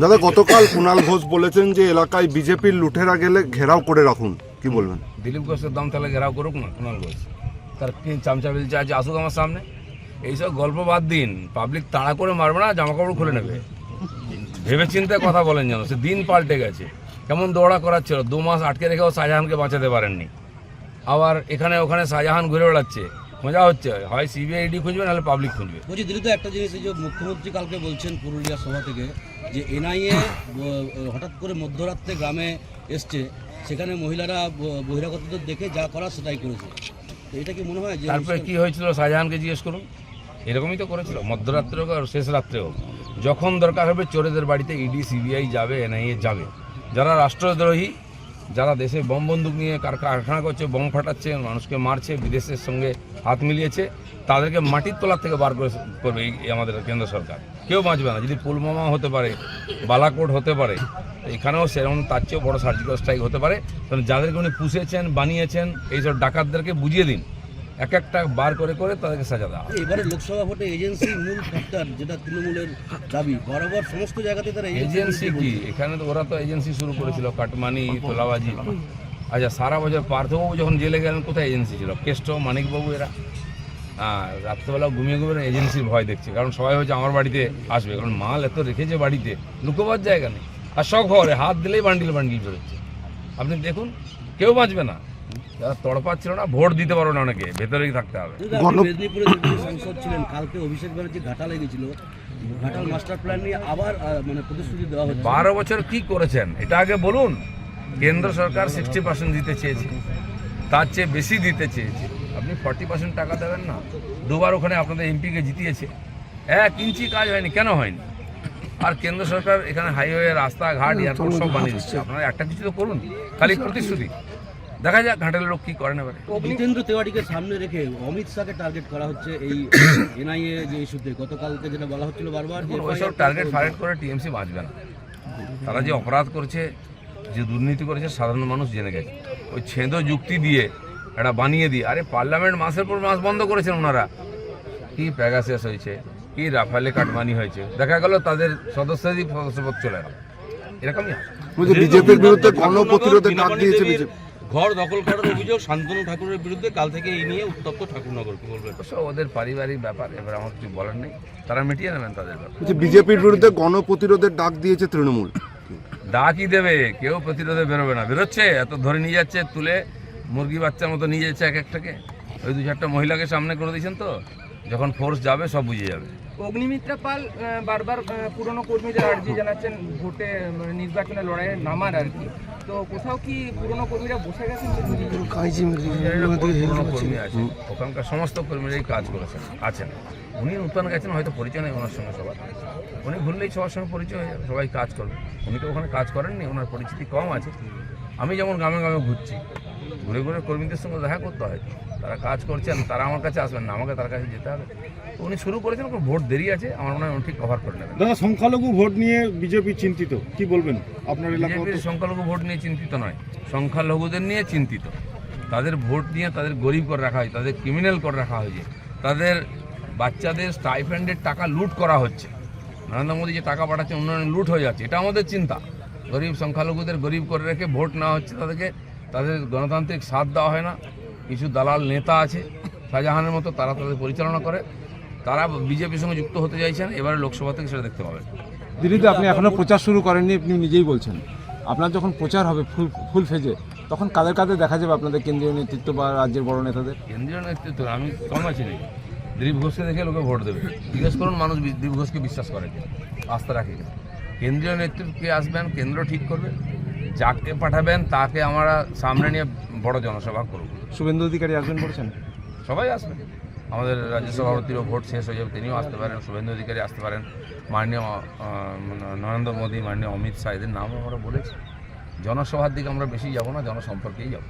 দাদা, গতকাল কুণাল ঘোষ বলেছেন যে এলাকায় বিজেপির লুঠেরা গেলে ঘেরাও করে রাখুন। কি বলবেন? দিলীপ ঘোষের দম তাহলে ঘেরাও করুক না কুণাল ঘোষ। তার চামচা বিলচা আছে, আসুক আমার সামনে। এইসব গল্প বাদ দিন। পাবলিক তাড়া করে মারবে না জামা কাপড় খুলে নেবে। ভেবে চিন্তে কথা বলেন যেন, সে দিন পাল্টে গেছে। কেমন দৌড়া করাচ্ছিল, দু মাস আটকে রেখেও শাহজাহানকে বাঁচাতে পারেননি। আবার এখানে ওখানে শাহজাহান ঘুরে বেড়াচ্ছে। মজা হচ্ছে। হয় সিবিআইডি খুঁজবে নাহলে পাবলিক খুঁজবে। বলছি দিল্লিতে একটা জিনিস এই যে মুখ্যমন্ত্রী কালকে বলছেন পুরুলিয়া সভা থেকে যে এনআইএ হঠাৎ করে মধ্যরাত্রে গ্রামে এসছে সেখানে মহিলারা বহিরাগতদের দেখে যা করা সেটাই করেছে। এটা কি মনে হয় যে তারপরে কি হয়েছিল? শাহজাহানকে জিজ্ঞেস করুন। এরকমই তো করেছিল। মধ্যরাত্রে হোক আর শেষ রাত্রে হোক। যখন দরকার হবে চোরেদের বাড়িতে ইডি সিবিআই যাবে এনআইএ যাবে। যারা রাষ্ট্রদ্রোহী যারা দেশে বম বন্দুক নিয়ে কার- কারখানা করছে, বম ফাটাচ্ছে, মানুষকে মারছে, বিদেশের সঙ্গে হাত মিলিয়েছে, তাদেরকে মাটির তলার থেকে বার করে করবে আমাদের কেন্দ্র সরকার। কেউ বাঁচবে না। যদি পুলমামা হতে পারে, বালাকোট হতে পারে, এখানেও সেরকম তার চেয়েও বড়ো সার্জিক্যাল স্ট্রাইক হতে পারে। কারণ যাদেরকে উনি পুষেছেন, বানিয়েছেন, এইসব ডাকাতদেরকে বুঝিয়ে দিন। এক একটা বার করে করে তাদেরকে সাজা দেওয়া এবারে লোকসভা ভোটে এজেন্সি মূল ফ্যাক্টর যেটা তৃণমূলের দাবি বরাবর সমস্ত জায়গাতে তারা এজেন্সি কি এখানে তো ওরা তো এজেন্সি শুরু করেছিল কাটমানি তোলাবাজি। আচ্ছা সারা বছর পার্থবাবু যখন জেলে গেলেন কোথায় এজেন্সি ছিল? কেষ্ট মানিকবাবু এরা? হ্যাঁ রাত্রেবেলা ঘুমিয়ে ঘুমিয়ে এজেন্সির ভয় দেখছে কারণ সবাই হচ্ছে আমার বাড়িতে আসবে। কারণ মাল এত রেখেছে বাড়িতে লুকোবার জায়গা নেই। আর সব ঘরে হাত দিলেই বান্ডিল বান্ডিল বেরোচ্ছে। আপনি দেখুন কেউ বাঁচবে না। তড়পাচ্ছিল না ভোট দিতে পারো না অনেকে ভেতরেই থাকতে হবে। মেদিনীপুরে সাংসদ ছিলেন কালকে অভিষেক ব্যানার্জি ঘাটালে গেছিল ঘাটাল মাস্টার প্ল্যান নিয়ে আবার মানে প্রতিশ্রুতি দেওয়া হচ্ছে। বারো বছর কি করেছেন? এটা আগে বলুন। কেন্দ্র সরকার সিক্সটি পার্সেন্ট দিতে চেয়েছে। তার চেয়ে বেশি দিতে চেয়েছে। আপনি ফর্টি পার্সেন্ট টাকা দেবেন না। দুবার ওখানে আপনাদের এমপিকে জিতিয়েছে। এক ইঞ্চি কাজ হয়নি কেন হয়নি? আর কেন্দ্র সরকার এখানে হাইওয়ে রাস্তাঘাট এয়ারপোর্ট সব বানিয়ে দিচ্ছে। আপনারা একটা কিছু তো করুন। খালি প্রতিশ্রুতি। দেখা যাক ঘাটের লোক কি করেন এবারে। জিতেন্দ্র তেওয়ারিকে সামনে রেখে অমিত শাহকে টার্গেট করা হচ্ছে এই এনআইএ যে ইস্যুতে গতকালকে যেটা বলা হচ্ছিল বারবার যে ওইসব টার্গেট ফার্গেট করে টিএমসি বাঁচবে না। তারা যে অপরাধ করছে যে দুর্নীতি করেছে সাধারণ মানুষ জেনে গেছে। ওই ছেদ যুক্তি দিয়ে এটা বানিয়ে দিয়ে আরে পার্লামেন্ট মাসের পর মাস বন্ধ করেছেন ওনারা। কি প্যাগাসিয়াস হয়েছে কি রাফালে কাটমানি হয়েছে। দেখা গেল তাদের সদস্যই সদস্যপদ চলে গেল। এরকমই। বিজেপির বিরুদ্ধে গণপ্রতিরোধের ডাক দিয়েছে বিজেপি। ঘর দখল করার অভিযোগ শান্তনু ঠাকুরের বিরুদ্ধে কাল থেকে এই নিয়ে উত্তপ্ত ঠাকুরনগর কি বলবেন? ওদের পারিবারিক ব্যাপার এবার আমার কিছু বলার নেই। তারা মিটিয়ে নেবেন তাদের ব্যাপার। বিজেপির বিরুদ্ধে গণপ্রতিরোধের ডাক দিয়েছে তৃণমূল। ডাকই দেবে কেউ প্রতিরোধে বেরোবে না। বেরোচ্ছে এত ধরে নিয়ে যাচ্ছে তুলে মুরগি বাচ্চার মতো নিয়ে যাচ্ছে এক একটাকে। ওই দু চারটা মহিলাকে সামনে করে দিয়েছেন তো। যখন ফোর্স যাবে সব বুঝে যাবে। অগ্নিমিত্রা পাল বারবার পুরনো কর্মীদের আর্জি জানাচ্ছেন ভোটে নির্বাচনে লড়াইয়ে নামার আর কি তো কোথাও কি পুরনো কর্মীরা বসে গেছেন? পুরনো কর্মী আছে ওখানকার সমস্ত কর্মীরাই কাজ করেছেন আছেন। উনি নূতন গেছেন হয়তো পরিচয় নেই ওনার সঙ্গে সবার। উনি ঘুরলেই সবার সঙ্গে পরিচয় হয়ে যাবে সবাই কাজ করবে। উনি তো ওখানে কাজ করেননি ওনার পরিচিতি কম আছে। আমি যেমন গ্রামে গ্রামে ঘুরছি ঘুরে ঘুরে কর্মীদের সঙ্গে দেখা করতে হয়। তারা কাজ করছেন তারা আমার কাছে আসবেন না আমাকে তার কাছে যেতে হবে। উনি শুরু করেছেন ভোট দেরি আছে আমার মনে হয় উনি ঠিক কভার করে নেবেন। দাদা সংখ্যালঘু ভোট নিয়ে বিজেপি চিন্তিত কি বলবেন আপনার এলাকা বিজেপির সংখ্যালঘু ভোট নিয়ে চিন্তিত নয় সংখ্যালঘুদের নিয়ে চিন্তিত। তাদের ভোট নিয়ে তাদের গরিব করে রাখা হয় তাদের ক্রিমিনাল করে রাখা হয়েছে তাদের বাচ্চাদের স্টাইফেন্ডের টাকা লুট করা হচ্ছে। নরেন্দ্র মোদী যে টাকা পাঠাচ্ছে উন্নয়ন লুট হয়ে যাচ্ছে এটা আমাদের চিন্তা। গরিব সংখ্যালঘুদের গরিব করে রেখে ভোট নেওয়া হচ্ছে তাদেরকে তাদের গণতান্ত্রিক সাথ দেওয়া হয় না। কিছু দালাল নেতা আছে শাহজাহানের মতো তারা তাদের পরিচালনা করে। তারা বিজেপির সঙ্গে যুক্ত হতে চাইছেন এবারে লোকসভা থেকে সেটা দেখতে পাবেন। দিল্লিতে আপনি এখনও প্রচার শুরু করেননি আপনি নিজেই বলছেন। আপনার যখন প্রচার হবে ফুল ফুল ফেজে তখন কাদের কাদের দেখা যাবে আপনাদের কেন্দ্রীয় নেতৃত্ব বা রাজ্যের বড় নেতাদের? কেন্দ্রীয় নেতৃত্ব আমি কম আছি নাকি দিলীপ ঘোষকে দেখে লোকে ভোট দেবে। জিজ্ঞেস করুন মানুষ দিলীপ ঘোষকে বিশ্বাস করে আস্থা রাখে কেন্দ্রীয় নেতৃত্ব কে আসবেন কেন্দ্র ঠিক করবে। যাকে পাঠাবেন তাকে আমরা সামনে নিয়ে বড় জনসভা করব। শুভেন্দু অধিকারী আসবেন বলছেন? সবাই আসবেন আমাদের রাজ্য সভাপতিরও ভোট শেষ হয়ে যাবে তিনিও আসতে পারেন শুভেন্দু অধিকারী আসতে পারেন। মাননীয় নরেন্দ্র মোদী মাননীয় অমিত শাহ এদের নাম আমরা বলেছি। জনসভার দিকে আমরা বেশি যাব না জনসম্পর্কেই যাব।